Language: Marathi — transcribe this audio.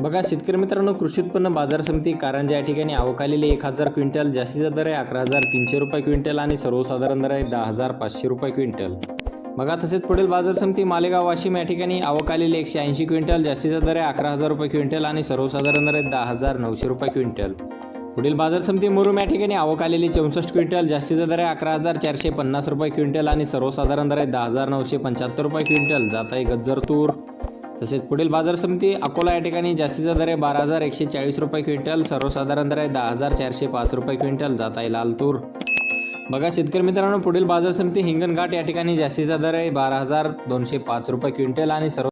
बघा शेतकरी मित्रांनो कृषी उत्पन्न बाजार समिती कारंजा या ठिकाणी अवकालेले एक हजार क्विंटल जास्तीचा दर आहे अकरा हजार तीनशे रुपये क्विंटल आणि सर्वसाधारण दर आहे दहा हजार पाचशे रुपये क्विंटल. बघा तसेच पुढील बाजार समिती मालेगाव वाशिम या ठिकाणी अवकालेले एकशे ऐंशी क्विंटल जास्तीचा दर आहे अकरा हजार रुपये क्विंटल आणि सर्वसाधारण दर आहे दहा हजार नऊशे रुपये क्विंटल. पुढील बाजार समिती मुरुम या ठिकाणी अवकालेली चौसष्ट क्विंटल जास्तीचा दर आहे अकरा हजार चारशे पन्नास रुपये क्विंटल आणि सर्वसाधारण दर आहे दहा हजार नऊशे पंच्याहत्तर रुपये क्विंटल. जात आहे गज्जर तूर तसेच पुढील बाजार समिती अकोला या ठिकाणी जास्तीचा दर आहे बारा हजार एकशे चाळीस रुपये क्विंटल सर्वसाधारण दर आहे दहा हजार चारशे पाच रुपये क्विंटल जात आहे लाल तूर बघा शेतकरी मित्रांनो पुढील बाजार समिती हिंगणघाट या ठिकाणी जास्तीचा दर आहे बारा हजार दोनशे पाच रुपये क्विंटल आणि सर्व